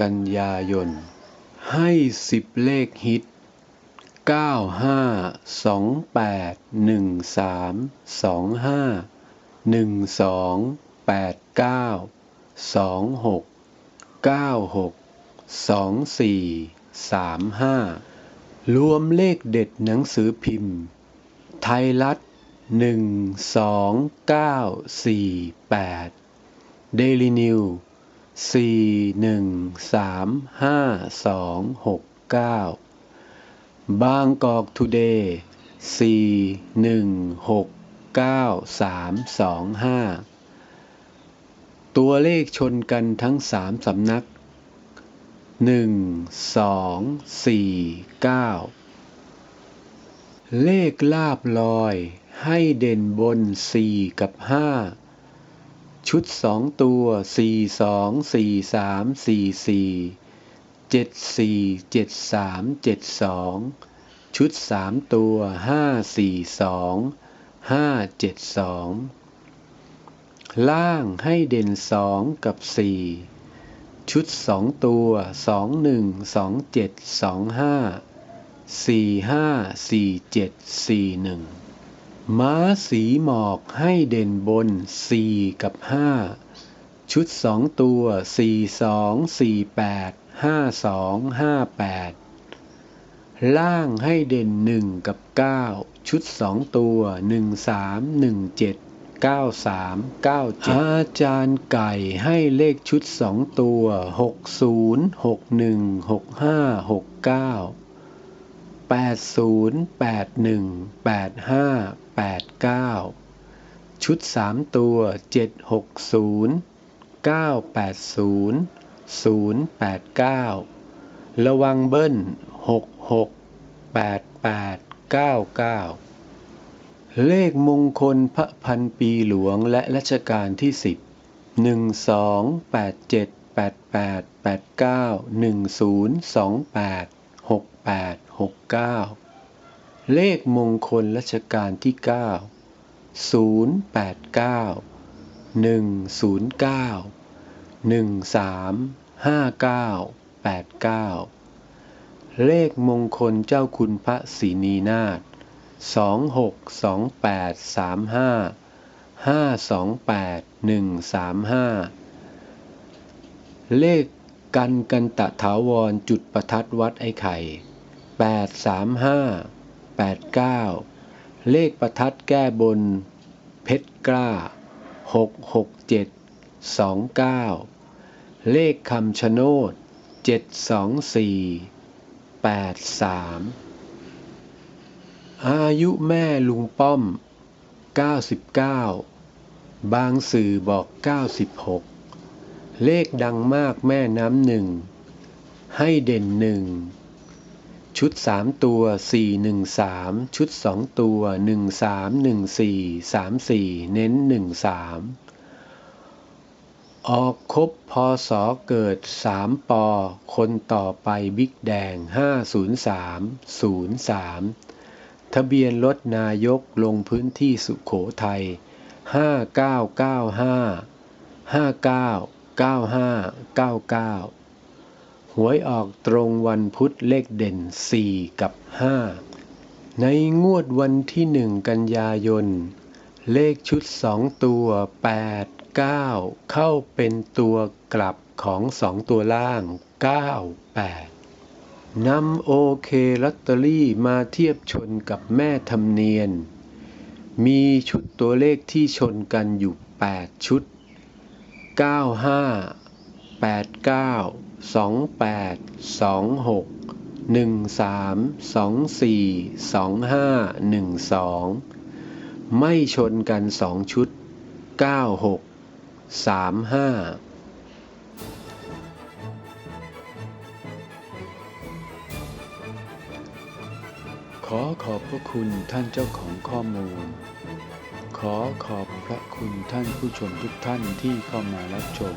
กันยายน ให้10เลขฮิต 95 28 13 25 12 89 26 96 24 35 รวมเลขเด็ดหนังสือพิมพ์ ไทยรัฐ 1 2 9 4 8 Daily News สี่หนึ่งสามห้าสองหกเก้าบางกอกทูเดย์สี่หนึ่งหกเก้าสามสองห้าตัวเลขชนกันทั้งสามสำนักหนึ่งสองสี่เก้าเลขลาบลอยให้เด่นบนสี่กับห้า ชุดสองตัวสี่สองสี่สามสี่สี่เจ็ดสี่เจ็ดสามเจ็ดสองชุดสามตัวห้าสี่สองห้าเจ็ดสองล่างให้เด่นสองกับสี่ชุดสองตัวสองหนึ่งสองเจ็ดสองห้าสี่ห้าสี่เจ็ดสี่หนึ่ง ม้าสีหมอกให้เด่นบนสี่กับห้าชุดสองตัวสี่สองสี่แปดห้าสองห้าแปดล่างให้เด่นหนึ่งกับเก้าชุดสองตัวหนึ่งสามหนึ่งเจ็ดเก้าสามเก้าเจ็ดอาจารย์ไก่ให้เลขชุดสองตัวหกศูนย์หกหนึ่งหกห้าหกเก้า แปดศูนย์แปดหนึ่งแปดห้าแปดเก้าชุดสามตัวเจ็ดหกศูนย์เก้าแปดศูนย์ศูนย์แปดเก้าระวังเบิ้ลหกหกแปดแปดเก้าเก้าเลขมงคลพระพันปีหลวงและรัชกาลที่สิบหนึ่งสองแปดเจ็ดแปดแปดแปดเก้าหนึ่งศูนย์สองแปด หกแปดหกเก้าเลขมงคลรัชกาลที่เก้าศูนย์แปดเก้าหนึ่งศูนย์เก้าหนึ่งสามห้าเก้าแปดเก้าเลขมงคลเจ้าคุณพระศรีนีนาถสองหกสองแปดสามห้าห้าสองแปดหนึ่งสามห้าเลขกันกันตะถาวรจุดประทัดวัดไอ้ไข่ แปดสามห้าแปดเก้าเลขประทัดแก้บน เพชรกล้าหกหกเจ็ดสองเก้าเลขคำชะโนดเจ็ดสองสี่แปดสามอายุแม่ลุงป้อมเก้าสิบเก้าบางสื่อบอกเก้าสิบหกเลขดังมากแม่น้ำหนึ่ง ให้เด่นหนึ่ง ชุดสามตัวสี่หนึ่งสามชุดสองตัวหนึ่งสามหนึ่งสี่สามสี่เน้นหนึ่งสามออกคบพศเกิดสามปอคนต่อไปบิ๊กแดงห้าศูนย์สามศูนย์สามทะเบียนรถนายกลงพื้นที่สุขโขทัยห้าเก้าเก้าห้าห้าเก้าเก้าห้าเก้าเก้า หวยออกตรงวันพุธเลขเด่น 4 กับ 5 ในงวดวันที่ 1 กันยายน เลขชุด 2 ตัว 8 9 เข้าเป็นตัวกลับของ 2 ตัวล่าง 9 8นำโอเคลอตเตอรี่มาเทียบชนกับแม่ธรรมเนียน มีชุดตัวเลขที่ชนกันอยู่ 8 ชุด 95 แปดเก้าสองแปดสองหกหนึ่งสามสองสี่สองห้าหนึ่งสองไม่ชนกันสองชุดเก้าหกสามห้าขอขอบพระคุณท่านเจ้าของข้อมูล ขอขอบพระคุณท่านผู้ชมทุกท่านที่เข้ามารับชม